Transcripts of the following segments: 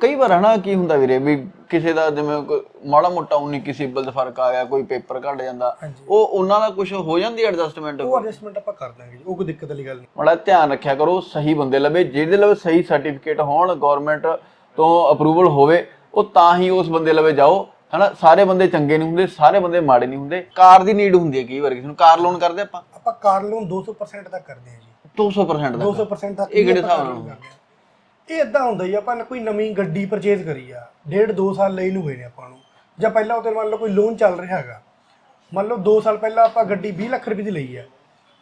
ਕਈ ਵਾਰ ਹਨਾ ਕੀ ਹੁੰਦਾ ਵੀਰੇ ਵੀ ਕਿਸੇ ਦਾ ਜਿਵੇਂ ਕੋਈ ਮਾੜਾ ਮੋਟਾ 19 ਕਿਸੇ ਸਿਬਲ ਦਾ ਫ਼ਰਕ ਆ ਗਿਆ ਕੋਈ ਪੇਪਰ ਘਟ ਜਾਂਦਾ ਹਾਂਜੀ। ਉਹ ਉਹਨਾਂ ਦਾ ਕੁਝ ਹੋ ਜਾਂਦੀ ਐਡਜਸਟਮੈਂਟ ਉਹ ਐਡਜਸਟਮੈਂਟ ਆਪਾਂ ਕਰ ਦਾਂਗੇ ਜੀ ਉਹ ਕੋਈ ਦਿੱਕਤ ਵਾਲੀ ਗੱਲ ਨਹੀਂ। ਬੜਾ ਧਿਆਨ ਰੱਖਿਆ ਕਰੋ ਸਹੀ ਬੰਦੇ ਲਵੇ ਜਿਹਦੇ ਲਵੇ ਸਹੀ ਸਰਟੀਫਿਕੇਟ ਹੋਣ ਗਵਰਨਮੈਂਟ ਤੋਂ ਅਪਰੂਵਲ ਹੋਵੇ ਉਹ ਤਾਂ ਹੀ ਉਸ ਬੰਦੇ ਲਵੇ ਜਾਓ ਹਨਾ? ਸਾਰੇ ਬੰਦੇ ਚੰਗੇ ਨਹੀਂ ਹੁੰਦੇ ਸਾਰੇ ਬੰਦੇ ਮਾੜੇ ਨਹੀਂ ਹੁੰਦੇ ਕਾਰ ਦੀ ਨੀਡ ਹੁੰਦੀ ਹੈ ਕਈ ਵਾਰ ਕਿਸੇ ਨੂੰ ਕਾਰ ਲੋਨ ਕਰਦੇ ਆਪਾਂ? ਆਪਾਂ ਕਾਰ ਲੋਨ 200% ਤੱਕ ਕਰਦੇ ਹਾਂ ਜੀ। 200% ਦਾ 200% ਤੱਕ ਇਹ ਕਿਹੜੇ ਹਿਸਾਬ ਨਾਲ। ਇਹ ਇਦਾਂ ਹੁੰਦਾ ਜੀ ਆਪਾਂ ਨੇ ਕੋਈ ਨਵੀਂ ਗੱਡੀ ਪਰਚੇਜ਼ ਕਰੀ ਆ ਡੇਢ 2 ਸਾਲ ਲਈ ਨੂੰ ਹੋਏ ਨੇ ਆਪਾਂ ਨੂੰ। ਜਾਂ ਪਹਿਲਾਂ ਉਹਤੇ ਮੰਨ ਲਓ ਕੋਈ ਲੋਨ ਚੱਲ ਰਿਹਾ ਹੈਗਾ। ਮੰਨ ਲਓ 2 ਸਾਲ ਪਹਿਲਾਂ ਆਪਾਂ ਗੱਡੀ 20 ਲੱਖ ਰੁਪਏ ਦੀ ਲਈ ਆ।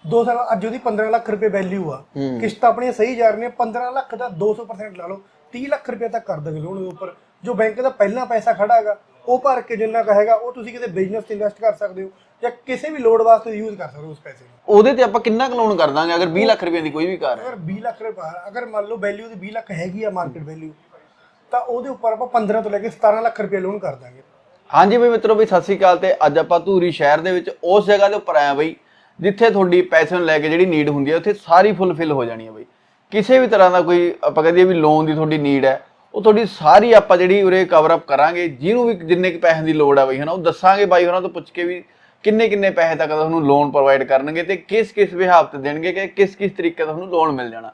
2 ਸਾਲ ਅੱਜ ਉਹਦੀ 15 ਲੱਖ ਰੁਪਏ ਵੈਲਿਊ ਆ। ਹੂੰ। ਕਿਸ਼ਤਾਂ ਆਪਣੀਆਂ ਸਹੀ ਜਾ ਰਹੀਆਂ 15 ਲੱਖ ਦਾ 200% ਲਾ ਲਓ 30 ਲੱਖ ਰੁਪਏ ਤੱਕ ਕਰ ਦੋਗੇ ਲੋਨ ਦੇ ਉੱਪਰ। ਜੋ ਬੈਂਕ ਦਾ ਪਹਿਲਾਂ ਪੈਸਾ ਖੜਾ ਹੈਗਾ ਉਹ ਭਰ ਕੇ ਜਿੰਨਾ ਕਹੇਗਾ ਉਹ ਤੁਸੀਂ ਕਿਤੇ ਬਿਜ਼ਨਸ 'ਚ ਇਨਵੈਸਟ ਕਰ ਸਕਦੇ ਹੋ ਜਾਂ ਕਿਸੇ ਵੀ ਲੋੜ ਵਾਸਤੇ ਯੂਜ਼ ਕਰ ਸਕਦੇ ਹੋ ਉਸ ਪੈਸੇ ਨੂੰ। ਉਹਦੇ ਤੇ ਆਪਾਂ ਕਿੰਨਾ ਕੁ ਲੋਨ ਕਰ ਦਾਂਗੇ? ਅਗਰ 20 ਲੱਖ ਰੁਪਏ ਦੀ ਕੋਈ ਵੀ ਕਾਰ ਹੈ। ਅਗਰ 20 ਲੱਖ ਰੁਪਏ ਅਗਰ ਮੰਨ ਲਓ ਵੈਲਿਊ ਦੀ 20 ਲੱਖ ਹੈਗੀ ਆ ਮਾਰਕੀਟ ਵੈਲਿਊ ਤਾਂ ਉਹਦੇ ਉੱਪਰ ਆਪਾਂ 15 ਤੋਂ ਲੈ ਕੇ 17 ਲੱਖ ਰੁਪਏ ਲੋਨ ਕਰ ਦਾਂਗੇ। ਹਾਂਜੀ ਬਈ ਮਿੱਤਰੋ ਬਈ ਸਤਿ ਸ੍ਰੀ ਅਕਾਲ ਤੇ ਅੱਜ ਆਪਾਂ ਧੂਰੀ ਸ਼ਹਿਰ ਦੇ ਵਿੱਚ ਉਸ ਜਗ੍ਹਾ ਦੇ ਉੱਪਰ ਆਇਆ ਬਈ ਜਿੱਥੇ ਤੁਹਾਡੀ ਪੈਸੇ ਨੂੰ ਲੈ ਕੇ ਜਿਹੜੀ ਨੀਡ ਹੁੰਦੀ ਹੈ ਉੱਥੇ ਸਾਰੀ ਫੁੱਲਫਿਲ ਹੋ ਜਾਣੀ ਹੈ ਬਈ। ਕਿਸੇ ਵੀ ਤਰ੍ਹਾਂ ਦਾ ਕੋਈ ਆਪਾਂ ਕਹਦੇ ਵੀ ਲੋਨ ਦੀ ਤੁਹਾਡੀ ਨੀਡ ਹੈ ਉਹ ਤੁਹਾਡੀ ਸਾਰੀ ਆਪਾਂ ਜਿਹੜੀ ਉਰੇ ਕਵਰ ਅਪ ਕਰਾਂਗੇ ਜਿਹਨੂੰ ਵੀ ਜਿੰਨੇ ਕੁ ਪੈਸਿਆਂ ਦੀ ਲੋੜ ਹੈ ਬਈ ਹਨਾ ਉਹ ਦੱਸਾਂਗੇ ਬਾਈ ਉਹਨਾਂ ਤੋਂ ਪੁੱਛ ਕੇ ਵੀ ਕਿੰਨੇ ਕਿੰਨੇ ਪੈਸੇ ਤੱਕ ਦਾ ਤੁਹਾਨੂੰ ਲੋਨ ਪ੍ਰੋਵਾਈਡ ਕਰਨਗੇ ਤੇ ਕਿਸ ਕਿਸ ਵਿਹਾਰ ਤੇ ਦੇਣਗੇ ਕਿ ਕਿਸ ਕਿਸ ਤਰੀਕੇ ਦਾ ਤੁਹਾਨੂੰ ਲੋਨ ਮਿਲ ਜਾਣਾ।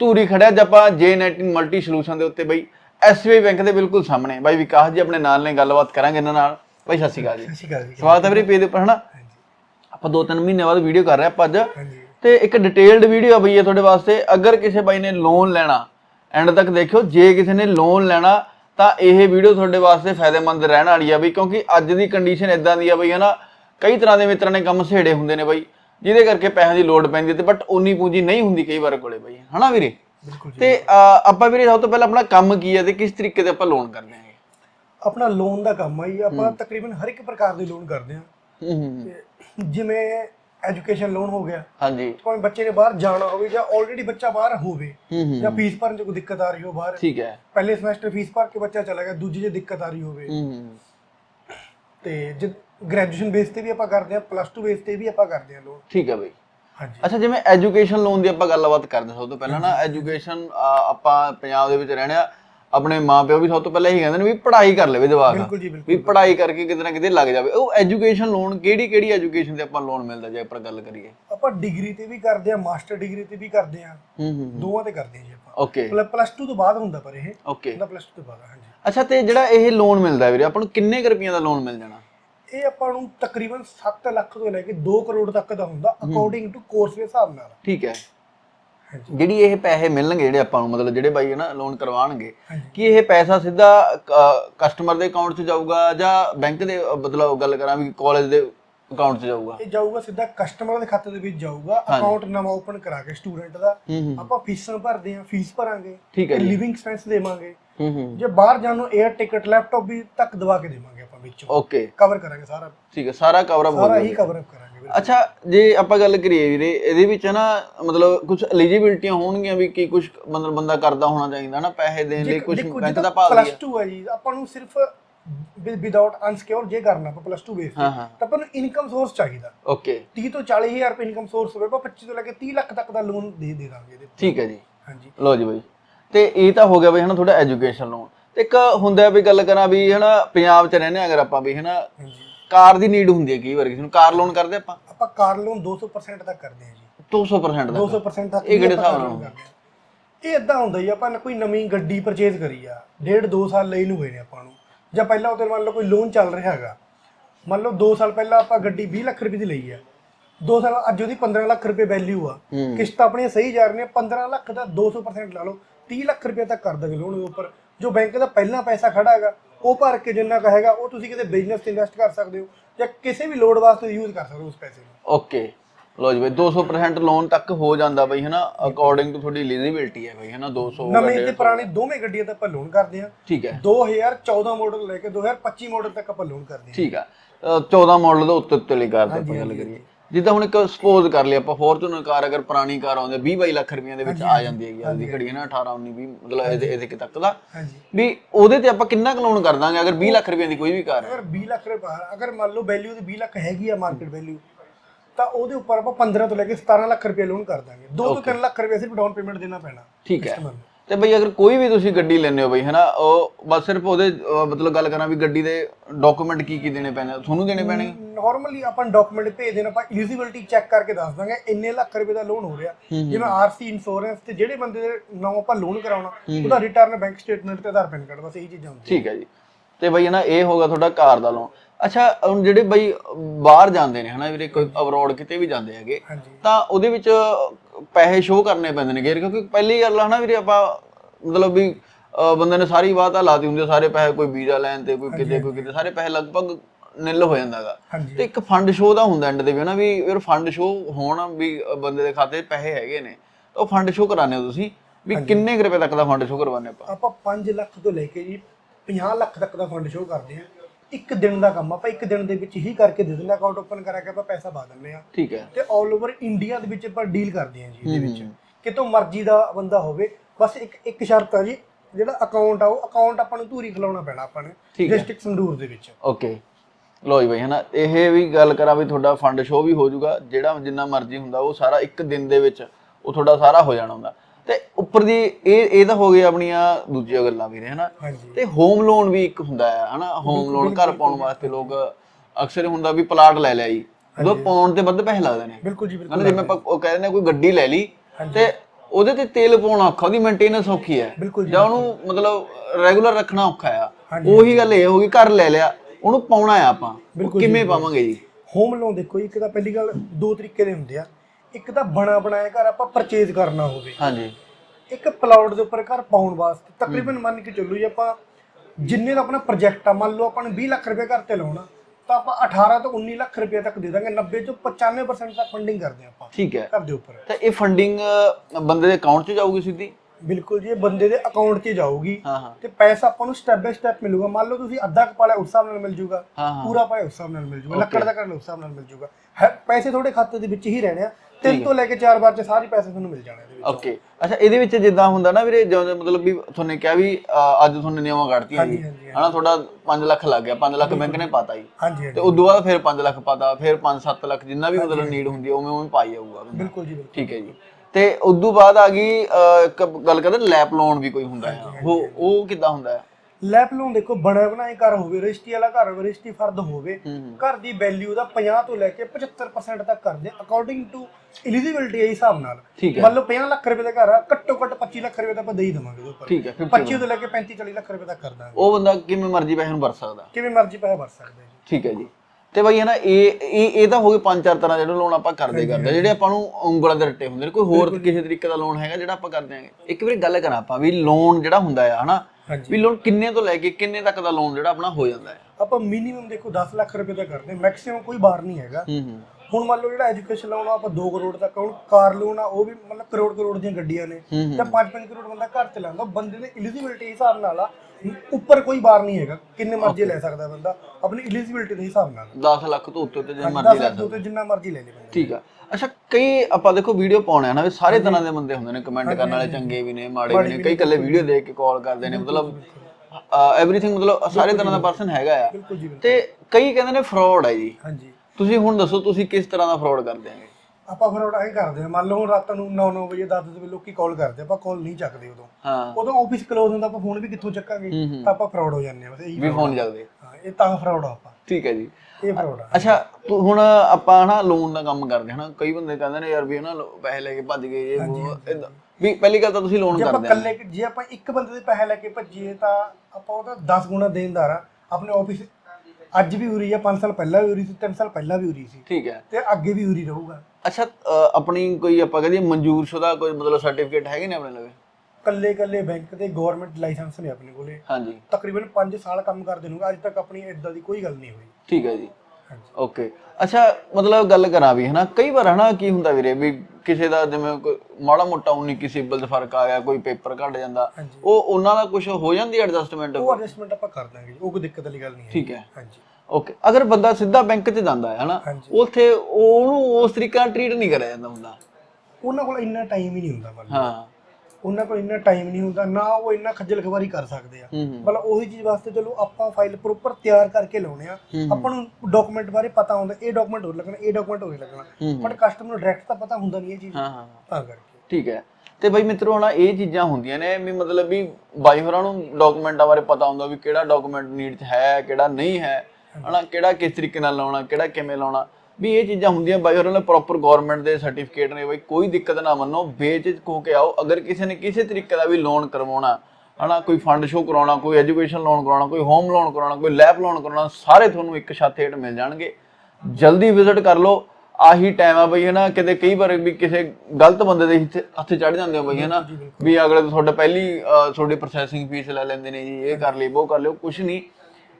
ਧੂਰੀ ਖੜਿਆ ਆਪਾਂ J19 ਮਲਟੀ ਸੋਲੂਸ਼ਨ ਦੇ ਉੱਤੇ ਬਈ SBI ਬੈਂਕ ਦੇ ਬਿਲਕੁਲ ਸਾਹਮਣੇ। ਬਾਈ ਵਿਕਾਸ ਜੀ ਆਪਣੇ ਨਾਲ ਨੇ ਗੱਲਬਾਤ ਕਰਾਂਗੇ ਇਹਨਾਂ ਨਾਲ। ਬਾਈ ਸਤਿ ਸ਼੍ਰੀ ਅਕਾਲ ਜੀ। ਸਤਿ ਸ਼੍ਰੀ ਅਕਾਲ ਜੀ। ਸਵਾਗਤ ਹੈ ਵੀਰੇ ਪੇਜ ਦੇ ਉੱਪਰ ਹਨਾ? ਆਪਾਂ ਦੋ ਤਿੰਨ ਮਹੀਨੇ ਬਾਅਦ ਵੀਡੀਓ ਕਰ ਰਹੇ ਆਪਾਂ ਅੱਜ। ਤੇ ਇੱਕ ਡਿਟੇਲਡ ਵੀਡੀਓ ਆ ਬਈ ਇਹ ਤੁਹਾਡੇ ਵਾਸਤੇ। ਅਗਰ ਕਿਸੇ ਬਾਈ ਨੇ ਲੋਨ ਲੈਣਾ ਐਂਡ ਤੱਕ ਦੇਖਿਓ ਜੇ ਕਿਸੇ ਨੇ ਲੋਨ ਲੈਣਾ ਤਾਂ ਇਹ ਵੀਡੀਓ ਤੁਹਾਡੇ ਵਾਸਤੇ ਫਾਇਦੇਮੰਦ ਰਹਿਣ ਵਾਲੀ ਆ ਬਈ ਕਿਉਂਕਿ ਅੱਜ ਦੀ ਕੰਡੀਸ਼ਨ ਇਦਾਂ ਦੀ ਆ ਬਈ ਹਨਾ ਕਈ ਤਰ੍ਹਾਂ ਦੇ ਮਿੱਤਰਾਂ ਨੇ ਕੰਮ ਸਹੇੜੇ ਹੁੰਦੇ ਨੇ ਬਈ ਜਿਹਦੇ ਕਰਕੇ ਪੈਸਿਆਂ ਦੀ ਲੋੜ ਪੈਂਦੀ ਤੇ ਬਟ ਉਨੀ ਪੂੰਜੀ ਨਹੀਂ ਹੁੰਦੀ ਕਈ ਵਾਰ ਕੋਲੇ ਬਈ ਹਨਾ ਵੀਰੇ? ਤੇ ਆਪਾਂ ਵੀਰੇ ਸਭ ਤੋਂ ਪਹਿਲਾਂ ਆਪਣਾ ਕੰਮ ਕੀ ਹੈ ਤੇ ਕਿਸ ਤਰੀਕੇ ਤੇ ਆਪਾਂ ਲੋਨ ਕਰਦੇ ਹਾਂ ਆਪਣਾ ਲੋਨ ਦਾ ਕੰਮ ਆ ਜੀ ਆਪਾਂ ਤਕਰੀਬਨ ਹਰ ਇੱਕ ਪ੍ਰਕਾਰ ਦੇ ਲੋਨ ਕਰਦੇ ਹਾਂ ਜਿਵੇਂ ਐਜੂਕੇਸ਼ਨ ਲੋਨ ਹੋ ਗਿਆ। ਹਾਂਜੀ। ਭਾਵੇਂ ਬੱਚੇ ਨੇ ਬਾਹਰ ਜਾਣਾ ਹੋਵੇ ਜਾਂ ਆਲਰੇਡੀ ਬੱਚਾ ਬਾਹਰ ਹੋਵੇ ਜਾਂ ਫੀਸ ਭਰਨ 'ਚ ਕੋਈ ਦਿੱਕਤ ਆ ਰਹੀ ਹੋ ਬਾਹਰ। ਠੀਕ ਹੈ। ਪਹਿਲੇ ਸਮੈਸਟਰ ਫੀਸ ਭਰ ਕੇ ਬੱਚਾ ਚਲਾ ਗਿਆ ਦੂਜੇ 'ਚ ਦਿੱਕਤ ਆ ਰਹੀ ਹੋਵੇ। ਤੇ ਜੇ ਗ੍ਰੈਜੂਏਸ਼ਨ ਬੇਸ ਤੇ ਵੀ ਆਪਾਂ ਕਰਦੇ ਹਾਂ ਪਲੱਸ 2 ਬੇਸ ਤੇ ਵੀ ਆਪਾਂ ਕਰਦੇ ਹਾਂ ਲੋਨ ਠੀਕ ਹੈ ਬਈ। ਹਾਂਜੀ। ਅੱਛਾ ਜਿਵੇਂ ਐਜੂਕੇਸ਼ਨ ਲੋਨ ਦੀ ਆਪਾਂ ਗੱਲਬਾਤ ਕਰਦੇ ਸਭ ਤੋਂ ਪਹਿਲਾਂ ਨਾ ਐਜੂਕੇਸ਼ਨ ਆਪਾਂ ਪੰਜਾਬ ਦੇ ਵਿੱਚ ਰਹਿਣੇ ਆ ਆਪਣੇ ਮਾਪਿਓ ਵੀ ਸਭ ਤੋਂ ਪਹਿਲਾਂ ਇਹੀ ਕਹਿੰਦੇ ਨੇ ਵੀ ਪੜ੍ਹਾਈ ਕਰ ਲਵੇ ਜਵਾਕ। ਬਿਲਕੁਲ ਜੀ ਬਿਲਕੁਲ ਵੀ ਪੜ੍ਹਾਈ ਕਰਕੇ ਕਿਤੇ ਨਾ ਕਿਤੇ ਲੱਗ ਜਾਵੇ। ਉਹ ਐਜੂਕੇਸ਼ਨ ਲੋਨ ਕਿਹੜੀ ਕਿਹੜੀ ਐਜੂਕੇਸ਼ਨ ਤੇ ਆਪਾਂ ਲੋਨ ਮਿਲਦਾ ਜੇ ਆਪਾਂ ਗੱਲ ਕਰੀਏ? ਆਪਾਂ ਡਿਗਰੀ ਤੇ ਵੀ ਕਰਦੇ ਹਾਂ ਮਾਸਟਰ ਡਿਗਰੀ ਤੇ ਵੀ ਕਰਦੇ ਹਾਂ ਹੂੰ ਹੂੰ। ਦੋਵਾਂ ਤੇ ਕਰਦੇ ਜੀ ਆਪਾਂ। ਓਕੇ ਪਲੱਸ 2 ਤੋਂ ਬਾਅਦ ਹੁੰਦਾ ਪਰ ਇਹ। ਓਕੇ ਇਹਦਾ ਪਲੱਸ 2 ਤੋਂ ਬਾਅਦ ਆ, ਹਾਂਜੀ। ਅੱਛਾ ਤੇ ਜਿਹੜਾ ਇਹ ਲੋਨ ਮਿਲਦਾ ਵੀਰੇ ਆਪਾਂ ਨੂੰ ਕਿੰਨੇ ਕੁ ਰੁਪਈਆਂ ਦਾ ਲੋਨ ਮਿਲ ਜਾਣਾ? ਇਹ ਆਪਾਂ ਨੂੰ ਤਕਰੀਬਨ 7 ਲੱਖ ਤੋਂ ਲੈ ਕੇ 2 ਕਰੋੜ ਤੱਕ ਦਾ ਹੁੰਦਾ ਅਕੋਰਡਿੰਗ ਟੂ ਕੋਰਸ ਦੇ ਹਿਸਾਬ ਨਾਲ। ਠੀਕ ਹੈ। ਜਿਹੜੀ ਇਹ ਪੈਸੇ ਮਿਲਣਗੇ ਜਿਹੜੇ ਆਪਾਂ ਨੂੰ ਮਤਲਬ ਜਿਹੜੇ ਬਾਈ ਹੈ ਨਾ ਲੋਨ ਕਰਵਾਉਣਗੇ ਹਾਂਜੀ। ਕੀ ਇਹ ਪੈਸਾ ਸਿੱਧਾ ਕਸਟਮਰ ਦੇ ਅਕਾਊਂਟ 'ਚ ਜਾਊਗਾ ਜਾਂ ਬੈਂਕ ਦੇ ਮਤਲਬ ਗੱਲ ਕਰਾਂ ਵੀ ਕਾਲਜ ਦੇ ਅਕਾਊਂਟ 'ਚ ਜਾਊਗਾ? ਇਹ ਜਾਊਗਾ ਸਿੱਧਾ ਕਸਟਮਰ ਦੇ ਖਾਤੇ ਦੇ ਵਿੱਚ ਜਾਊਗਾ ਅਕਾਊਂਟ ਨਵਾਂ ਓਪਨ ਕਰਾ ਕੇ ਸਟੂਡੈਂਟ ਦਾ। ਆਪਾਂ ਫੀਸਾਂ ਭਰਦੇ ਹਾਂ ਫੀਸ ਭਰਾਂਗੇ। ਠੀਕ ਹੈ ਜੀ। ਲਿਵਿੰਗ ਐਕਸਪੈਂਸ ਦੇਵਾਂਗੇ। ਜੇ ਬਾਹਰ ਜਾਣ ਨੂੰ 에ਅਰ ਟਿਕਟ ਲੈਪਟਾਪ ਵੀ ਤੱਕ ਦਵਾ ਕੇ ਦੇਵਾਂਗੇ ਆਪਾਂ ਵਿੱਚੋਂ। ਓਕੇ ਕਵਰ ਕਰਾਂਗੇ ਸਾਰਾ। ਠੀਕ ਹੈ ਸਾਰਾ ਕਵਰ ਅਪ ਹੋ ਸਾਰਾ ਹੀ ਕਵਰ ਅਪ ਕਰਾਂਗੇ। ਅੱਛਾ ਜੇ ਆਪਾਂ ਗੱਲ ਕਰੀਏ ਵੀਰੇ ਇਹਦੇ ਵਿੱਚ ਨਾ ਮਤਲਬ ਕੁਝ ਐਲੀਜੀਬਿਲਟੀਆਂ ਹੋਣਗੀਆਂ ਵੀ ਕੀ ਕੁਝ ਮਤਲਬ ਬੰਦਾ ਕਰਦਾ ਹੋਣਾ ਚਾਹੀਦਾ ਨਾ ਪੈਸੇ ਦੇਣ ਲਈ ਕੁਝ ਬੈਂਕ ਦਾ ਭਾਗ ਪਲੱਸ ਲਿਆ 2 ਹੈ ਜੀ ਆਪਾਂ ਨੂੰ ਸਿਰਫ ਵਿਦਆਊਟ ਅਨਸਿਕਿਉਰ ਜੇ ਕਰਨਾ ਆਪਾਂ ਪਲੱਸ 2 ਬੇਸ ਹਾਂ ਤਾਂ ਆਪਾਂ ਨੂੰ ਇਨਕਮ ਸੋਰਸ ਚਾਹੀਦਾ। ਓਕੇ 30 ਤੋਂ 40 ਹਜ਼ਾਰ ਰੁਪਏ ਇਨਕਮ ਸੋਰਸ ਹੋਵੇ ਆਪਾਂ 25 ਤੋਂ ਲੈ ਕੇ 30 ਲੱਖ ਤੱਕ ਦਾ ਲੋਨ ਦੇ ਦੇ ਦਾਂਗੇ ਇਹਦੇ ਠੀਕ ਹੈ ਜੀ। ਹਾਂਜੀ। ਲਓ ਜੀ ਬਾਈ। ਤੇ ਇਹ ਤਾਂ ਹੋ ਗਿਆ ਬਈ ਹਨਾ ਤੁਹਾਡਾ ਐਜੂਕੇਸ਼ਨ ਲੋਨ ਤੇ ਇੱਕ ਹੁੰਦਾ ਵੀ ਗੱਲ ਕਰਾਂ ਵੀ ਹਨਾ ਪੰਜਾਬ 'ਚ ਰਹਿੰਦੇ ਅਗਰ ਆਪਾਂ ਵੀ ਹਨਾ ਹਾਂਜੀ। ਕਾਰ ਦੀ ਨੀਡ ਹੁੰਦੀ ਹੈ ਕਈ ਵਾਰ ਕਿਸੇ ਨੂੰ ਕਾਰ ਲੋਨ ਕਰਦੇ ਆਪਾਂ? ਆਪਾਂ ਕਾਰ ਲੋਨ 200% ਤੱਕ ਕਰਦੇ ਹਾਂ ਜੀ। 200% ਦਾ 200% ਤੱਕ ਇਹ ਕਿਹੜੇ ਹਿਸਾਬ ਨਾਲ। ਇਹ ਇਦਾਂ ਹੁੰਦਾ ਜੀ ਆਪਾਂ ਨੇ ਕੋਈ ਨਵੀਂ ਗੱਡੀ ਪਰਚੇਜ਼ ਕਰੀ ਆ ਡੇਢ 2 ਸਾਲ ਲਈ ਨੂੰ ਹੋਏ ਨੇ ਆਪਾਂ ਨੂੰ। ਜਾਂ ਪਹਿਲਾਂ ਉਹਦੇ ਮੰਨ ਲਓ ਕੋਈ ਲੋਨ ਚੱਲ ਰਿਹਾ ਹੈਗਾ। ਮੰਨ ਲਓ 2 ਸਾਲ ਪਹਿਲਾਂ ਆਪਾਂ ਗੱਡੀ 20 ਲੱਖ ਰੁਪਏ ਦੀ ਲਈ ਆ। 2 ਸਾਲ ਅੱਜ ਉਹਦੀ 15 ਲੱਖ ਰੁਪਏ ਵੈਲਿਊ ਆ। ਕਿਸ਼ਤਾਂ ਆਪਣੀਆਂ ਸਹੀ ਜਾ ਰਹੀਆਂ 15 ਲੱਖ ਦਾ 200% ਲਾ ਲਓ 30 ਲੱਖ ਰੁਪਏ ਤੱਕ ਕਰ ਦਾਂਗੇ ਲੋਨ ਦੇ ਉੱਪਰ। ਜੋ ਬੈਂਕ ਦਾ ਪਹਿਲਾਂ ਪੈਸਾ ਖੜਾ ਹੈਗਾ ਉਹ ਭਰ ਕੇ ਜਿੰਨਾ ਕਹੇਗਾ ਉਹ ਤੁਸੀਂ ਕਿਤੇ ਬਿਜ਼ਨਸ 'ਚ ਇਨਵੈਸਟ ਕਰ ਸਕਦੇ ਹੋ ਜਾਂ ਕਿਸੇ ਵੀ ਲੋੜ ਵਾਸਤੇ ਯੂਜ਼ ਕਰ ਸਕਦੇ ਹੋ ਉਸ ਪੈਸੇ ਨੂੰ। ਓਕੇ। ਲਓ ਜੀ ਬਈ 200% ਲੋਨ ਤੱਕ ਹੋ ਜਾਂਦਾ ਬਈ ਹਨਾ? ਅਕੋਰਡਿੰਗ ਟੂ ਤੁਹਾਡੀ ਐਲੀਜੀਬਿਲਟੀ ਹੈ ਬਈ ਹਨਾ? 200 ਨਵੀਂ ਤੇ ਪੁਰਾਣੀ ਦੋਵੇਂ ਗੱਡੀਆਂ ਤਾਂ ਆਪਾਂ ਲੋਨ ਕਰਦੇ ਹਾਂ। ਠੀਕ ਹੈ। 2014 ਮਾਡਲ ਲੈ ਕੇ 2025 ਮਾਡਲ ਤੱਕ ਆਪਾਂ ਲੋਨ ਕਰਦੇ ਹਾਂ। ਠੀਕ ਆ। ਅ, 14 ਮਾਡਲ ਦਾ ਉੱਤੇ ਉੱਤੇ ਲਈ ਕਾਰ ਦੀ ਆਪਾਂ ਗੱਲ ਕਰੀਏ। ਜਿੱਦਾਂ ਹੁਣ ਇੱਕ ਸਪੋਜ਼ ਕਰ ਲਈ ਆਪਾਂ ਫੋਰਚੂਨਰ ਕਾਰ ਅਗਰ ਪੁਰਾਣੀ ਕਾਰ ਆਉਂਦੀ 20 22 ਲੱਖ ਰੁਪਈਆ ਦੇ ਵਿੱਚ ਆ ਜਾਂਦੀ ਹੈਗੀ ਅੱਜ ਦੀ ਘੜੀ ਹੈ ਨਾ 18 19 20 ਮਤਲਬ ਇਹਦੇ ਇਹਦੇ ਕਿ ਤੱਕ ਦਾ। ਵੀ ਉਹਦੇ ਤੇ ਆਪਾਂ ਕਿੰਨਾ ਕੁ ਲੋਨ ਕਰ ਦਾਂਗੇ ਅਗਰ 20 ਲੱਖ ਰੁਪਈਆ ਦੀ ਕੋਈ ਵੀ ਕਾਰ ਹੈ? ਅਗਰ 20 ਲੱਖ ਰੁਪਏ ਬਾਹਰ ਅਗਰ ਮੰਨ ਲਓ ਵੈਲਿਊ ਦੀ 20 ਲੱਖ ਹੈਗੀ ਆ ਮਾਰਕੀਟ ਵੈਲਿਊ ਤਾਂ ਉਹਦੇ ਉੱਪਰ ਆਪਾਂ 15 ਤੋਂ ਲੈ ਕੇ 17 ਲੱਖ ਰੁਪਏ ਲੋਨ ਕਰ ਦਾਂਗੇ। 2 ਤੋਂ 3 ਲੱਖ ਰੁਪਏ ਸਿਰਫ ਡਾਊਨ ਪੇਮੈਂਟ ਦੇਣਾ ਪੈਣਾ। ਠੀਕ ਹੈ। ਤੇ ਬਈ ਅਗਰ ਕੋਈ ਵੀ ਤੁਸੀਂ ਗੱਡੀ ਲੈਂਦੇ ਹੋ ਬਈ ਹਨਾ ਉਹ ਬਸ ਸਿਰਫ ਉਹਦੇ ਅਹ, ਮਤਲਬ ਗੱਲ ਕਰਾਂ ਵੀ ਗੱਡੀ ਦੇ ਡਾਕੂਮੈਂਟ ਕੀ ਕੀ ਦੇਣੇ ਪੈਣੇ ਤੁਹਾਨੂੰ ਦੇਣੇ ਪੈਣੇ? ਨਾਰਮਲੀ ਆਪਾਂ ਡਾਕੂਮੈਂਟ ਭੇਜ ਦੇਣ ਆਪਾਂ ਐਲੀਜੀਬਿਲਟੀ ਚੈੱਕ ਕਰਕੇ ਦੱਸ ਦਾਂਗੇ ਇੰਨੇ ਲੱਖ ਰੁਪਏ ਦਾ ਲੋਨ ਹੋ ਰਿਹਾ। ਜਿਵੇਂ ਆਰਸੀ ਇੰਸ਼ੋਰੈਂਸ ਤੇ ਜਿਹੜੇ ਬੰਦੇ ਦੇ ਨਾਮ ਆਪਾਂ ਲੋਨ ਕਰਾਉਣਾ ਉਹਦਾ ਰਿਟਰਨ ਬੈਂਕ ਸਟੇਟਮੈਂਟ ਤੇ ਆਧਾਰ ਪੈਨ ਬਸ ਇਹੀ ਚੀਜ਼ਾਂ ਹੁੰਦੀਆਂ। ਠੀਕ ਹੈ ਜੀ। ਤੇ ਬਈ ਹਨਾ ਇਹ ਹੋਗਾ ਤੁਹਾਡਾ ਕਾਰ ਦਾ ਲੋਨ ਅੱਛਾ ਹੁਣ ਜਿਹੜੇ ਬਈ ਬਾਹਰ ਜਾਂਦੇ ਨੇ ਹਨਾ ਵੀਰੇ ਕੋਈ ਅਬਰੋਡ ਕਿਤੇ ਵੀ ਜਾਂਦੇ ਹੈਗੇ ਹਾਂਜੀ। ਤਾਂ ਉਹਦੇ ਵਿੱਚ ਪੈਸੇ ਸ਼ੋਅ ਕਰਨੇ ਪੈਂਦੇ ਨੇ ਗੇਰ ਕਿਉਂਕਿ ਪਹਿਲੀ ਗੱਲ ਹਨਾ ਵੀਰੇ ਆਪਾਂ ਮਤਲਬ ਵੀ ਅਹ ਬੰਦੇ ਨੇ ਸਾਰੀ ਬਾਤ ਆ ਲਾਤੀ ਹੁੰਦੀ ਆ, ਸਾਰੇ ਪੈਸੇ ਕੋਈ ਵੀਜ਼ਾ ਲੈਣ ਤੇ ਕੋਈ ਕਿਤੇ ਕੋਈ ਕਿਤੇ ਸਾਰੇ ਪੈਸੇ ਲਗਭਗ ਨਿਲ ਹੋ ਜਾਂਦਾਗਾ ਹਾਂਜੀ। ਤੇ ਇੱਕ ਫੰਡ ਸ਼ੋਅ ਦਾ ਹੁੰਦਾ ਐਂਡ ਦੇ ਵੀ ਹਨਾ ਵੀ ਯਾਰ ਫੰਡ ਸ਼ੋਅ ਹੋਣ ਵੀ ਬੰਦੇ ਦੇ ਖਾਤੇ 'ਚ ਪੈਸੇ ਹੈਗੇ ਨੇ ਤਾਂ ਉਹ ਫੰਡ ਸ਼ੋਅ ਕਰਾਣੇ ਹੋ ਤੁਸੀਂ ਵੀ ਕਿੰਨੇ ਕੁ ਰੁਪਏ ਤੱਕ ਦਾ ਫੰਡ ਸ਼ੋਅ ਕਰਵਾਉਂਦੇ ਆਪਾਂ? ਆਪਾਂ 5 ਲੱਖ ਤੋਂ ਲੈ ਕੇ ਜੀ 50 ਲੱਖ ਤੱਕ ਦਾ ਫੰਡ ਸ਼ੋਅ ਕਰਦੇ ਆ ਇੱਕ ਦਿਨ ਦਾ ਕੰਮ ਆ, ਆਪਾਂ ਇੱਕ ਦਿਨ ਦੇ ਵਿੱਚ ਹੀ ਕਰਕੇ ਦੇ ਦਿੰਦੇ ਅਕਾਊਂਟ ਓਪਨ ਕਰਾ ਕੇ ਆਪਾਂ ਪੈਸਾ ਪਾ ਦਿੰਦੇ ਆ ਠੀਕ ਹੈ। ਤੇ 올 ਓਵਰ ਇੰਡੀਆ ਦੇ ਵਿੱਚ ਆਪਾਂ ਡੀਲ ਕਰਦੇ ਹਾਂ ਜੀ ਇਹਦੇ ਵਿੱਚ। ਕਿਤੋਂ ਮਰਜ਼ੀ ਦਾ ਬੰਦਾ ਹੋਵੇ ਬਸ ਇੱਕ ਇੱਕ ਸ਼ਰਤ ਆ ਜੀ ਜਿਹੜਾ ਅਕਾਊਂਟ ਆ ਉਹ ਅਕਾਊਂਟ ਆਪਾਂ ਨੂੰ ਧੂਰੀ ਖਿਲਾਉਣਾ ਪੈਣਾ ਆਪਾਂ ਨੇ। ਡਿਸਟ੍ਰਿਕਟ ਸੰਦੂਰ ਦੇ ਵਿੱਚ। ਓਕੇ ਲੋ ਜੀ ਬਈ ਹਨਾ ਇਹ ਵੀ ਗੱਲ ਕਰਾਂ ਵੀ ਤੁਹਾਡਾ ਫੰਡ ਸ਼ੋਅ ਵੀ ਹੋ ਜਾਊਗਾ ਜਿਹੜਾ ਜਿੰਨਾ ਮਰਜ਼ੀ ਹੁੰਦਾ ਉਹ ਸਾਰਾ ਇੱਕ ਦਿਨ ਦੇ ਵਿੱਚ ਉਹ ਤੁਹਾਡਾ ਸਾਰਾ ਹੋ ਜਾਣਾ ਹੁੰਦਾ। ਤੇ ਉੱਪਰ ਦੀ ਇਹ ਇਹ ਤਾਂ ਹੋ ਗਈ ਆਪਣੀਆਂ ਦੂਜੀਆਂ ਗੱਲਾਂ ਵੀਰੇ ਹਨਾ? ਹਾਂਜੀ। ਤੇ ਹੋਮ ਲੋਨ ਵੀ ਇੱਕ ਹੁੰਦਾ ਹੈ ਹਨਾ? ਹੋਮ ਲੋਨ ਘਰ ਪਾਉਣ ਵਾਸਤੇ ਲੋਕ ਅਕਸਰ ਹੁੰਦਾ ਵੀ ਪਲਾਟ ਲੈ ਲਿਆ ਜੀ। ਉਹ ਪਾਉਣ ਤੇ ਵੱਧ ਪੈਸੇ ਲੱਗਦੇ ਨੇ। ਬਿਲਕੁਲ ਜੀ ਬਿਲਕੁਲ ਹਨਾ ਜਿਵੇਂ ਆਪਾਂ ਉਹ ਕਹਿੰਦੇ ਨੇ ਕੋਈ ਗੱਡੀ ਲੈ ਲਈ ਤੇ ਉਹਦੇ ਤੇ ਤੇਲ ਪਾਉਣਾ ਔਖਾ ਉਹਦੀ ਮੇਨਟੇਨੈਂਸ ਔਖੀ ਹੈ। ਬਿਲਕੁਲ ਜੀ ਉਹਨੂੰ ਮਤਲਬ ਰੈਗੂਲਰ ਰੱਖਣਾ ਔਖਾ ਆ। ਉਹੀ ਗੱਲ ਇਹ ਹੋ ਗਈ ਘਰ ਲੈ ਲਿਆ ਉਹਨੂੰ ਪਾਉਣਾ ਆ ਆਪਾਂ। ਉਹ ਕਿਵੇਂ ਪਾਵਾਂਗੇ ਜੀ? ਹੋਮ ਲੋਨ ਦੇਖੋ ਜੀ, ਇੱਕ ਤਾਂ ਪਹਿਲੀ ਗੱਲ ਦੋ ਤਰੀਕੇ ਦੇ ਹੁੰਦੇ ਆ। ਇੱਕ ਤਾਂ ਬਣਾ ਬਣਾਇਆ ਘਰ ਆਪਾਂ ਪਰਚੇਜ਼ ਕਰਨਾ ਹੋਵੇ। ਹਾਂਜੀ। ਇੱਕ ਪਲਾਟ ਦੇ ਉੱਪਰ ਘਰ ਪਾਉਣ ਵਾਸਤੇ। ਤਕਰੀਬਨ ਮੰਨ ਕੇ ਚੱਲੋ ਜੀ ਆਪਾਂ ਜਿੰਨੇ ਦਾ ਆਪਣਾ ਪ੍ਰੋਜੈਕਟ ਆ ਮੰਨ ਲਓ ਆਪਾਂ ਨੇ 20 ਲੱਖ ਰੁਪਏ ਘਰ ਤੇ ਲਾਉਣਾ ਤਾਂ ਆਪਾਂ 18 ਤੋਂ 19 ਲੱਖ ਰੁਪਏ ਤੱਕ ਦੇ ਦਾਂਗੇ। 90 ਤੋਂ 95% ਤੱਕ ਫੰਡਿੰਗ ਕਰਦੇ ਆਪਾਂ। ਠੀਕ ਹੈ। ਘਰ ਦੇ ਉੱਪਰ। ਤਾਂ ਇਹ ਫੰਡਿੰਗ ਬੰਦੇ ਦੇ ਅਕਾਊਂਟ 'ਚ ਜਾਊਗੀ ਸਿੱਧੀ? ਬਿਲਕੁਲ ਜੀ ਇਹ ਬੰਦੇ ਦੇ ਅਕਾਊਂਟ 'ਚ ਜਾਊਗੀ। ਤੇ ਪੈਸਾ ਆਪਾਂ ਨੂੰ ਸਟੈਪ ਬਾਈ ਸਟੈਪ ਮਿਲੂਗਾ। ਮੰਨ ਲਓ ਤੁਸੀਂ ਅੱਧਾ ਕੁ ਪਾਲਿਆ ਉਸ ਹਿਸਾਬ ਨਾਲ ਮਿਲ ਜੂਗਾ। ਪੂਰਾ ਪਾਇਆ ਉਸ ਹਿਸਾਬ ਨਾਲ ਮਿਲ ਜੂਗਾ। ਲੱਕੜ ਦਾ ਕਰ ਉਸ ਹਿਸਾਬ ਨਾਲ ਮਿਲ ਜੂਗਾ। ਪੈਸੇ ਤੁਹਾਡੇ ਖਾਤੇ ਦੇ ਵਿੱਚ ਹੀ ਰਹਿਣੇ ਆ। ਤਿੰਨ ਤੋਂ ਲੈ ਕੇ ਚਾਰ ਵਾਰ ਚ ਸਾਰੇ ਪੈਸੇ ਤੁਹਾਨੂੰ ਮਿਲ ਜਾਣੇ ਇਹਦੇ ਵਿੱਚ। ਓਕੇ ਅੱਛਾ ਇਹਦੇ ਵਿੱਚ ਜਿੱਦਾਂ ਹੁੰਦਾ ਨਾ ਵੀਰੇ ਜਿਵੇਂ ਮਤਲਬ ਵੀ ਤੁਹਾਨੂੰ ਕਿਹਾ ਵੀ ਅ, ਅੱਜ ਤੁਹਾਨੂੰ ਨਿਯਮਾਂ ਕੱਢਤੀਆਂ ਜੀ। ਹਾਂਜੀ, ਹਾਂਜੀ। ਹਨਾ ਤੁਹਾਡਾ 5 ਲੱਖ ਲੱਗ ਗਿਆ 5 ਲੱਖ ਬੈਂਕ ਨੇ ਪਾਤਾ ਜੀ। ਹਾਂਜੀ ਤੇ ਹਾਂਜੀ ਉਦੋਂ ਬਾਅਦ ਫਿਰ 5 ਲੱਖ ਪਾਤਾ ਫਿਰ 5-7 ਲੱਖ ਜਿੰਨਾ ਵੀ ਮਤਲਬ ਨੀਡ ਹੁੰਦੀ ਹੈ ਉਵੇਂ ਉਵੇਂ ਪਾਈ ਜਾਊਗਾ ਬੰਦਾ। ਬਿਲਕੁਲ ਜੀ ਬਿਲਕੁਲ। ਠੀਕ ਹੈ ਜੀ। ਤੇ ਉਦੋਂ ਬਾਅਦ ਆ ਗਈ ਅ, ਇੱਕ ਗੱਲ ਕਰਦੇ ਲੈਪ ਲੋਨ ਵੀ ਕੋਈ ਹੁੰਦਾ ਹੈ। ਉਹ ਉਹ ਕਿੱਦਾਂ ਹੁੰਦਾ ਹੈ? ਲੈਪ ਲੋਨ ਦੇਖੋ ਬਣਿਆ ਬਣਾਏ ਘਰ ਹੋਵੇ ਰਜਿਸਟਰੀ ਵਾਲਾ ਘਰ ਹੋਵੇ ਰਜਿਸਟਰੀ ਫਰਦ ਹੋਵੇ ਘਰ ਦੀ ਵੈਲਿਊ ਦਾ 50 ਤੋਂ ਲੈ ਕੇ 75% ਤੱਕ ਕਰਦੇ ਅਕੋਰਡਿੰਗ ਟੂ ਐਲੀਜੀਬਿਲਟੀ ਦੇ ਹਿਸਾਬ ਨਾਲ। ਮੰਨ ਲਓ 50 ਲੱਖ ਰੁਪਏ ਦਾ ਘਰ ਆ ਘੱਟੋ ਘੱਟ 25 ਲੱਖ ਰੁਪਏ ਤਾਂ ਆਪਾਂ ਦੇ ਹੀ ਦੇਵਾਂਗੇ ਉੱਪਰ। ਠੀਕ ਹੈ 50 25 ਤੋਂ ਲੈ ਕੇ 35 40 ਲੱਖ ਰੁਪਏ ਤੱਕ ਕਰ ਦਾਂਗੇ। ਉਹ ਬੰਦਾ ਕਿਵੇਂ ਮਰਜ਼ੀ ਪੈਸੇ ਨੂੰ ਵਰਤ ਸਕਦਾ। ਕਿਵੇਂ ਮਰਜ਼ੀ ਪੈਸਾ ਭਰ ਸਕਦੇ ਜੀ। ਠੀਕ ਹੈ ਜੀ। ਤੇ ਬਾਈ ਹੈ ਨਾ ਇਹ ਇਹ ਇਹ ਤਾਂ ਹੋ ਗਏ ਪੰਜ ਚਾਰ ਤਰ੍ਹਾਂ ਜਿਹੜੇ ਲੋਨ ਆਪਾਂ ਕਰਦੇ ਕਰਦੇ ਜਿਹੜੇ ਆਪਾਂ ਨੂੰ ਉਂਗਲਾਂ ਦੇ ਰੱਟੇ ਹੁੰਦੇ ਨੇ। ਕੋਈ ਹੋਰ ਕਿਸੇ ਤਰੀਕੇ ਦਾ ਲੋਨ ਹੈਗਾ ਜਿਹੜਾ ਆਪਾਂ ਕਰਦੇ ਆਂਗੇ? ਇੱਕ ਵਾਰੀ ਗੱਲ ਕਰਾਂ ਆਪਾਂ ਵੀ ਲੋਨ ਜਿਹੜਾ ਹੁੰਦਾ ਆ ਹਨਾ? ਵੀ ਲੋਨ ਕਿੰਨੇ ਤੋਂ ਲੈ ਕੇ ਕਿੰਨੇ ਤੱਕ ਦਾ ਲੋਨ ਜਿਹੜਾ ਆਪਣਾ ਹੋ ਜਾਂਦਾ ਹੈ? ਆਪਾਂ ਮਿਨੀਮਮ ਦੇਖੋ 10 ਲੱਖ ਰੁਪਏ ਦਾ ਕਰਦੇ ਮੈਕਸਿਮਮ ਕੋਈ ਬਾਰ ਨਹੀਂ ਹੈਗਾ। ਹੂੰ ਹੂੰ। ਹੁਣ ਮੰਨ ਲਓ ਜਿਹੜਾ ਐਜੂਕੇਸ਼ਨ ਲੋਨ ਆ ਆਪਾਂ 2 ਕਰੋੜ ਤੱਕ ਹੁਣ ਕਾਰ ਲੋਨ ਆ ਉਹ ਵੀ ਮਤਲਬ ਕਰੋੜ ਕਰੋੜ ਦੀਆਂ ਗੱਡੀਆਂ ਨੇ। ਜਾਂ 5-5 ਕਰੋੜ ਬੰਦਾ ਘਰ ਤੇ ਲੈਂਦਾ ਬੰਦੇ ਦੇ ਐਲੀਜੀਬਿਲਟੀ ਹਿਸਾਬ ਨਾਲ ਆ ਉੱਪਰ ਕੋਈ ਬਾਰ ਨਹੀਂ ਹੈਗਾ ਕਿੰਨੇ ਮਰਜ਼ੀ ਲੈ ਸਕਦਾ ਬੰਦਾ ਆਪਣੀ ਐਲੀਜੀਬਿਲਟੀ ਦੇ ਹਿਸਾਬ ਨਾਲ। 10 ਲੱਖ ਤੋਂ ਉੱਤੇ ਤੇ ਜਿੰਨਾ 10 ਮਰਜ਼ੀ ਲੈ ਤੋਂ ਉੱਤੇ ਜਿੰਨਾ ਮਰਜ਼ੀ ਲੈ ਲੇ ਬੰਦਾ। ਠੀਕ ਆ। ਅੱਛਾ ਕਈ ਆਪਾਂ ਦੇਖੋ ਵੀਡੀਓ ਪਾਉਣੇ ਆ ਨਾ ਵੀ ਸਾਰੇ ਤਰ੍ਹਾਂ ਦੇ ਬੰਦੇ ਹੁੰਦੇ ਨੇ ਕਮੈਂਟ ਕਰਨ ਵਾਲੇ ਚੰਗੇ ਵੀ ਨੇ ਮਾੜੇ ਵੀ ਨੇ ਕਈ ਇਕੱਲੇ ਵੀਡੀਓ ਦੇਖ ਕੇ ਕਾਲ ਕਰਦੇ ਨੇ ਮਤਲਬ ਐਵਰੀਥਿੰਗ ਮਤਲਬ ਸਾਰੇ ਤਰ੍ਹਾਂ ਦਾ ਪਰਸਨ ਹੈਗਾ ਆ। ਤੇ ਕਈ ਕਹਿੰਦੇ ਨੇ ਫਰਾਡ ਹੈ ਜੀ। ਹਾਂਜੀ। ਤੁਸੀਂ ਹੁਣ ਦੱਸੋ ਤੁਸੀਂ ਕਿਸ ਤਰ੍ਹਾਂ ਦਾ ਫਰਾਡ ਕਰਦੇ ਆਂਗੇ ਆਪਾਂ ਫਿਰ ਉਹ ਐਂ ਕਰਦੇ ਹਾਂ ਮੰਨ ਲਓ ਹੁਣ ਰਾਤਾਂ ਨੂੰ 9-9 ਵਜੇ 10 ਵਜੇ ਲੋਕੀ ਕਾਲ ਕਰਦੇ ਆ, ਆਪਾਂ ਕਾਲ ਨਹੀਂ ਚੱਕਦੇ ਉਦੋਂ। ਹਾਂ। ਉਦੋਂ ਆਫਿਸ ਕਲੋਜ਼ ਹੁੰਦਾ ਆਪਾਂ ਫੋਨ ਵੀ ਕਿੱਥੋਂ ਚੱਕਾਂਗੇ? ਹੂੰ ਹੂੰ। ਤਾਂ ਆਪਾਂ ਫਰਾਡ ਹੋ ਜਾਂਦੇ ਆ ਬਸ ਇਹੀ ਵੀ ਫੋਨ ਚੱਲਦੇ ਹਾਂ ਇਹ ਤਾਂ ਫਰਾਡ ਆ ਆਪਾਂ। ਠੀਕ ਹੈ ਜੀ। ਇਹ ਫਰਾਡ ਆ। ਅੱਛਾ ਤੂੰ ਹੁਣ ਆਪਾਂ ਨਾ ਲੋਨ ਦਾ ਕੰਮ ਕਰਦੇ ਹਨਾ ਕਈ ਬੰਦੇ ਕਹਿੰਦੇ ਨੇ ਯਾਰ ਵੀ ਹਨਾ ਲੋ- ਪੈਸੇ ਲੈ ਕੇ ਭੱਜ ਗਏ ਇਹ ਉਹ ਏਦਾਂ ਵੀ ਪਹਿਲੀ ਗੱਲ ਤਾਂ ਤੁਸੀਂ ਲੋਨ ਜੇ ਆਪਾਂ ਕਰਦੇ ਆ। ਇਕੱਲੇ ਜੇ ਆਪਾਂ ਇੱਕ ਬੰਦੇ ਦੇ ਪੈਸੇ ਲੈ ਕੇ ਭੱਜੀਏ ਤਾਂ ਆਪਾਂ ਉਹਦਾ 10 ਗੁਣਾ ਦੇਣਦਾਰ ਆ ਆਪਣੇ ਆਫਿਸ ਅੱਜ ਵੀ ਉਰੀ ਆ 5 ਸਾਲ ਪਹਿਲਾਂ ਵੀ ਉਰੀ ਸੀ 3 ਸਾਲ ਪਹਿਲਾਂ ਵੀ ਉਰੀ ਸੀ। ਠੀਕ ਹੈ। ਤੇ ਅੱਗੇ ਵੀ ਉਰੀ ਰਹੂਗਾ। ਅੱਛਾ ਅ, ਆਪਣੀ ਕੋਈ ਆਪਾਂ ਕਹਦੇ ਮਨਜ਼ੂਰਸ਼ੁਦਾ ਕੋਈ ਮਤਲਬ ਸਰਟੀਫਿਕੇਟ ਹੈਗੇ ਨੇ ਆਪਣੇ ਲਵੇ? ਕੱਲੇ ਕੱਲੇ ਬੈਂਕ ਦੇ ਗਵਰਨਮੈਂਟ ਲਾਇਸੈਂਸ ਨੇ ਆਪਣੇ ਕੋਲੇ। ਹਾਂਜੀ। ਤਕਰੀਬਨ 5 ਸਾਲ ਕੰਮ ਕਰਦੇ ਨੂੰ ਅੱਜ ਤੱਕ ਆਪਣੀ ਇਦਾਂ ਦੀ ਕੋਈ ਗੱਲ ਨਹੀਂ ਹੋਈ। ਠੀਕ ਹੈ ਜੀ। ਹਾਂਜੀ। ਓਕੇ। ਅੱਛਾ ਮਤਲਬ ਗੱਲ ਕਰਾਂ ਵੀ ਹਨਾ? ਕਈ ਵਾਰ ਹਨਾ ਕੀ ਹੁੰਦਾ ਵੀਰੇ ਵੀ ਕਿਸੇ ਦਾ ਜਿਵੇਂ ਕੋਈ ਮਾੜਾ ਮੋਟਾ 19 ਕੀ ਸਿਬਲ 'ਚ ਫ਼ਰਕ ਆ ਗਿਆ ਕੋਈ ਪੇਪਰ ਘਟ ਜਾਂਦਾ ਹਾਂਜੀ। ਉਹ ਉਹਨਾਂ ਦਾ ਕੁਝ ਹੋ ਜਾਂਦੀ ਐਡਜਸਟਮੈਂਟ ਉਹ ਐਡਜਸਟਮੈਂਟ ਆਪਾਂ ਕਰ ਦਾਂਗੇ ਜੀ, ਉਹ ਕੋਈ ਦਿੱਕਤ ਵਾਲੀ ਗੱਲ ਨਹੀਂ ਹੈ ਠੀਕ ਹੈ। ਹਾਂਜੀ। ਓਕੇ ਅਗਰ ਬੰਦਾ ਸਿੱਧਾ ਬੈਂਕ 'ਚ ਜਾਂਦਾ ਹੈ ਹਨਾ ਹਾਂਜੀ। ਉੱਥੇ ਉਹਨੂੰ ਉਸ ਤਰੀਕੇ ਨਾਲ ਟ੍ਰੀਟ ਨਹੀਂ ਕਰਿਆ ਜਾਂਦਾ ਹੁੰਦਾ। ਉਹਨਾਂ ਕੋਲ ਇੰਨਾ ਟਾਈਮ ਹੀ ਨਹੀਂ ਹੁੰਦਾ ਮਤਲਬ। ਹਾਂ। ਉਹਨਾਂ ਕੋਲ ਇੰਨਾ ਟਾਈਮ ਨਹੀਂ ਹੁੰਦਾ ਨਾ ਉਹ ਇੰਨਾ ਖੱਜਲ ਖਵਾਰੀ ਕਰ ਸਕਦੇ ਆ। ਮਤਲਬ ਉਹੀ ਚੀਜ਼ ਵਾਸਤੇ ਚਲੋ ਆਪਾਂ ਫਾਈਲ ਪ੍ਰੋਪਰ ਤਿਆਰ ਕਰਕੇ ਲਾਉਣੇ ਆ। ਆਪਾਂ ਨੂੰ ਡਾਕੂਮੈਂਟ ਬਾਰੇ ਪਤਾ ਹੁੰਦਾ ਇਹ ਡਾਕੂਮੈਂਟ ਹੋਰ ਲੱਗਣਾ ਇਹ ਡਾਕੂਮੈਂਟ ਹੋਰ ਲੱਗਣਾ। ਬਟ ਕਸਟਮਰ ਨੂੰ ਡਾਇਰੈਕਟ ਤਾਂ ਪਤਾ ਹੁੰਦਾ ਨਹੀਂ ਇਹ ਚੀਜ਼ ਹਾਂ ਹਾਂ ਤਾਂ ਕਰਕੇ। ਠੀਕ ਹੈ। ਤੇ ਬਈ ਮਿੱਤਰੋ ਹਨਾ ਇਹ ਚੀਜ਼ਾਂ ਹੁੰਦੀਆਂ ਨੇ ਵੀ ਮਤਲਬ ਵੀ ਬਾਈ ਹੋਰਾਂ ਨੂੰ ਡਾਕੂਮੈਂਟਾਂ ਬਾਰੇ ਪਤਾ ਹੁੰਦਾ ਵੀ ਕਿਹੜਾ ਡਾਕੂਮੈਂਟ ਨੀਡ 'ਚ ਹੈ ਕਿਹੜਾ ਨਹੀਂ ਹੈ। ਹਨਾ ਕਿਹੜਾ ਕਿਸ ਤਰੀਕੇ ਨਾਲ ਲਾਉਣਾ ਕਿਹੜਾ ਕਿਵੇਂ ਲਾਉਣਾ। ਵੀ ਇਹ ਚੀਜ਼ਾਂ ਹੁੰਦੀਆਂ ਬਾਈ ਹੋਰਾਂ ਨੇ ਪ੍ਰੋਪਰ ਗਵਰਨਮੈਂਟ ਦੇ ਸਰਟੀਫਿਕੇਟ ਨੇ ਬਈ ਕੋਈ ਦਿੱਕਤ ਨਾ ਮੰਨੋ ਬੇਝਿਜਕ ਹੋ ਕੇ ਆਓ। ਅਗਰ ਕਿਸੇ ਨੇ ਕਿਸੇ ਤਰੀਕੇ ਦਾ ਵੀ ਲੋਨ ਕਰਵਾਉਣਾ ਹਨਾ ਕੋਈ ਫੰਡ ਸ਼ੋ ਕਰਾਉਣਾ ਕੋਈ ਐਜੂਕੇਸ਼ਨ ਲੋਨ ਕਰਾਉਣਾ ਕੋਈ ਹੋਮ ਲੋਨ ਕਰਾਉਣਾ ਕੋਈ ਲੈਬ ਲੋਨ ਕਰਾਉਣਾ ਸਾਰੇ ਤੁਹਾਨੂੰ ਇੱਕ ਛੱਤ ਹੇਠ ਮਿਲ ਜਾਣਗੇ। ਜਲਦੀ ਵਿਜ਼ਿਟ ਕਰ ਲਓ। ਆਹੀ ਟਾਈਮ ਆ ਬਈ ਹਨਾ ਕਿਤੇ ਕਈ ਵਾਰ ਵੀ ਕਿਸੇ ਗਲਤ ਬੰਦੇ ਦੇ ਹੱਥ- ਚੜ ਜਾਂਦੇ ਹੋ ਬਈ ਹਨਾ ਵੀ ਅਗਲੇ ਤੋਂ ਤੁਹਾਡਾ ਪਹਿਲੀ ਤੁਹਾਡੀ ਪ੍ਰੋਸੈਸਿੰਗ ਫੀਸ ਲੈ ਲੈਂਦੇ ਨੇ ਜੀ ਇਹ ਕਰ ਲਈ ਉਹ ਕਰ ਲਿਓ ਕੁਝ ਨਹੀਂ।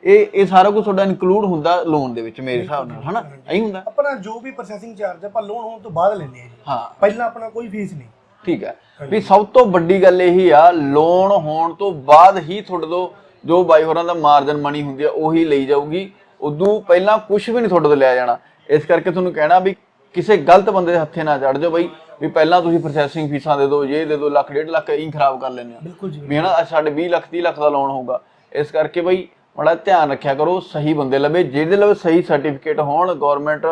ਇਹ ਇਹ ਸਾਰਾ ਕੁਝ ਤੁਹਾਡਾ ਇਨਕਲੂਡ ਹੁੰਦਾ ਲੋਨ ਦੇ ਵਿੱਚ ਮੇਰੇ ਹਿਸਾਬ ਨਾਲ ਹਨਾ? ਐਂ ਹੁੰਦਾ। ਆਪਣਾ ਜੋ ਵੀ ਪ੍ਰੋਸੈਸਿੰਗ ਚਾਰਜ ਆਪਾਂ ਲੋਨ ਹੋਣ ਤੋਂ ਬਾਅਦ ਲੈਂਦੇ ਆ ਜੀ। ਹਾਂ। ਪਹਿਲਾਂ ਆਪਣਾ ਕੋਈ ਫੀਸ ਨਹੀਂ। ਠੀਕ ਹੈ। ਵੀ ਸਭ ਤੋਂ ਵੱਡੀ ਗੱਲ ਇਹੀ ਆ ਲੋਨ ਹੋਣ ਤੋਂ ਬਾਅਦ ਹੀ ਤੁਹਾਡੇ ਤੋਂ ਜੋ ਬਾਈ ਹੋਰਾਂ ਦਾ ਮਾਰਜਨ ਮਨੀ ਹੁੰਦੀ ਆ ਉਹੀ ਲਈ ਜਾਊਗੀ। ਉਦੋਂ ਪਹਿਲਾਂ ਕੁਝ ਵੀ ਨਹੀਂ ਤੁਹਾਡੇ ਤੋਂ ਲਿਆ ਜਾਣਾ। ਇਸ ਕਰਕੇ ਤੁਹਾਨੂੰ ਕਹਿਣਾ ਵੀ ਕਿਸੇ ਗਲਤ ਬੰਦੇ ਦੇ ਹੱਥੇ ਨਾ ਚੜ ਜਾਓ ਬਈ ਵੀ ਪਹਿਲਾਂ ਤੁਸੀਂ ਪ੍ਰੋਸੈਸਿੰਗ ਫੀਸਾਂ ਦੇ ਦਿਓ ਇਹ ਦੇ ਦਿਓ ਲੱਖ ਡੇਢ ਲੱਖ ਇਹੀ ਖਰਾਬ ਕਰ ਲੈਂਦੇ ਆ ਬਿਲਕੁਲ ਜੀ ਵੀ ਹਨਾ ਸਾਡੇ 20 ਲੱਖ 30 ਲੱਖ ਦਾ ਲੋਨ ਹੋਊਗਾ। ਇਸ ਕਰਕੇ ਬਈ ਬੜਾ ਧਿਆਨ ਰੱਖਿਆ ਕਰੋ, ਸਹੀ ਬੰਦੇ ਲਵੇ ਜਿਹਦੇ ਲਵੇ ਸਹੀ ਸਰਟੀਫਿਕੇਟ ਹੋਣ ਗਵਰਨਮੈਂਟ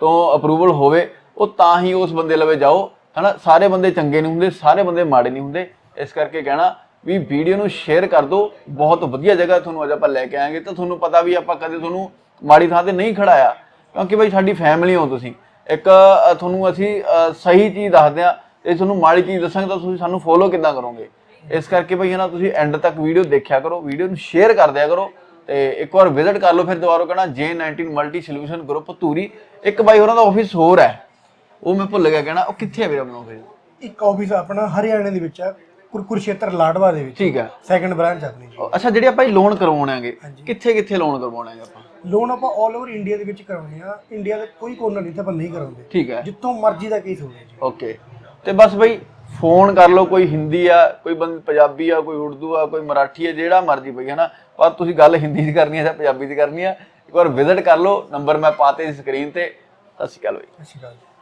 ਤੋਂ ਅਪਰੂਵਲ ਹੋਵੇ, ਉਹ ਤਾਂ ਹੀ ਉਸ ਬੰਦੇ ਲਵੇ ਜਾਓ, ਹਨਾ? ਸਾਰੇ ਬੰਦੇ ਚੰਗੇ ਨਹੀਂ ਹੁੰਦੇ, ਸਾਰੇ ਬੰਦੇ ਮਾੜੇ ਨਹੀਂ ਹੁੰਦੇ। ਇਸ ਕਰਕੇ ਕਹਿਣਾ ਵੀ ਵੀਡੀਓ ਨੂੰ ਸ਼ੇਅਰ ਕਰ ਦਿਓ, ਬਹੁਤ ਵਧੀਆ ਜਗ੍ਹਾ ਤੁਹਾਨੂੰ ਅੱਜ ਆਪਾਂ ਲੈ ਕੇ ਆਏਗੇ ਤਾਂ ਤੁਹਾਨੂੰ ਪਤਾ ਵੀ ਆਪਾਂ ਕਦੇ ਤੁਹਾਨੂੰ ਮਾੜੀ ਥਾਂ ਤੇ ਨਹੀਂ ਖੜਾਇਆ, ਕਿਉਂਕਿ ਬਈ ਸਾਡੀ ਫੈਮਿਲੀ ਹੋ ਤੁਸੀਂ। ਇੱਕ ਤੁਹਾਨੂੰ ਅਸੀਂ ਸਹੀ ਚੀਜ਼ ਦੱਸਦੇ ਆ ਤੇ ਤੁਹਾਨੂੰ ਮਾੜੀ ਚੀਜ਼ ਦੱਸਾਂਗੇ ਤਾਂ ਤੁਸੀਂ ਸਾਨੂੰ ਫੋਲੋ ਕਿੱਦਾਂ ਕਰੋਗੇ? ਇਸ ਕਰਕੇ ਬਈ ਨਾ ਤੁਸੀਂ ਐਂਡ ਤੱਕ ਵੀਡੀਓ ਦੇਖਿਆ ਕਰੋ ਵੀਡੀਓ ਨੂੰ ਸ਼ੇਅਰ ਕਰ ਦਿਆ ਕਰੋ ਤੇ ਇੱਕ ਵਾਰ ਵਿਜ਼ਿਟ ਕਰ ਲਓ ਫਿਰ ਦੁਬਾਰਾ ਕਹਿਣਾ J19 multi solution group Dhuri. ਇੱਕ ਬਾਈ ਹੋਰਾਂ ਦਾ ਆਫਿਸ ਹੋਰ ਹੈ। ਉਹ ਮੈਂ ਭੁੱਲ ਗਿਆ ਕਹਿਣਾ ਉਹ ਕਿੱਥੇ ਹੈ ਵੀਰੇ ਆਪਣਾ ਆਫਿਸ ਇੱਕ ਆਫਿਸ ਆਪਣਾ ਹਰਿਆਣੇ ਦੇ ਵਿੱਚ ਆ ਕੁਰ- ਕੁਰੂਕਸ਼ੇਤਰ ਲਾਡਵਾ ਦੇ ਵਿੱਚ। ਠੀਕ ਹੈ। ਸੈਕੰਡ ਬ੍ਰਾਂਚ ਆਪਣੀ ਜੀ। ਅੱਛਾ ਜਿਹੜੇ ਆਪਾਂ ਲੋਨ ਕਰਵਾਉਣਾਗੇ ਕਿੱਥੇ ਕਿੱਥੇ ਲੋਨ ਕਰਵਾਉਣਾਗੇ ਆਪਾਂ? ਲੋਨ ਆਪਾਂ 올 ਓਵਰ ਇੰਡੀਆ ਦੇ ਵਿੱਚ ਕਰਾਉਂਦੇ ਆ ਇੰਡੀਆ ਦਾ ਕੋਈ ਕੋਰਨਰ ਨਹੀਂ ਤੇ ਆਪਾਂ ਨਹੀਂ ਕਰਾਉਂਦੇ। ਠੀਕ ਹੈ। ਜਿੱਥੋਂ ਮਰਜ਼ੀ ਦਾ ਕੇਸ ਹੋਵੇ ਜੀ। ਓਕੇ ਤੇ ਬਸ ਬਈ ਫੋਨ ਕਰ ਲਓ ਕੋਈ ਹਿੰਦੀ ਆ ਕੋਈ ਬੰਦ ਪੰਜਾਬੀ ਆ ਕੋਈ ਉਰਦੂ ਆ ਕੋਈ ਮਰਾਠੀ ਆ ਜਿਹੜਾ ਮਰਜ਼ੀ ਬਈ ਹਨਾ? ਪਰ ਤੁਸੀਂ ਗੱਲ ਹਿੰਦੀ 'ਚ ਕਰਨੀ ਹੈ ਜਾਂ ਪੰਜਾਬੀ 'ਚ ਕਰਨੀ ਹੈ ਇੱਕ ਵਾਰ ਵਿਜ਼ਿਟ ਕਰ ਲਓ ਨੰਬਰ ਮੈਂ ਪਾਤੇ ਸਕਰੀਨ ਤੇ, ਸਤਿ ਸ਼੍ਰੀ ਅਕਾਲ ਬਾਈ। ਸਤਿ ਸ਼੍ਰੀ ਅਕਾਲ। ਜੀ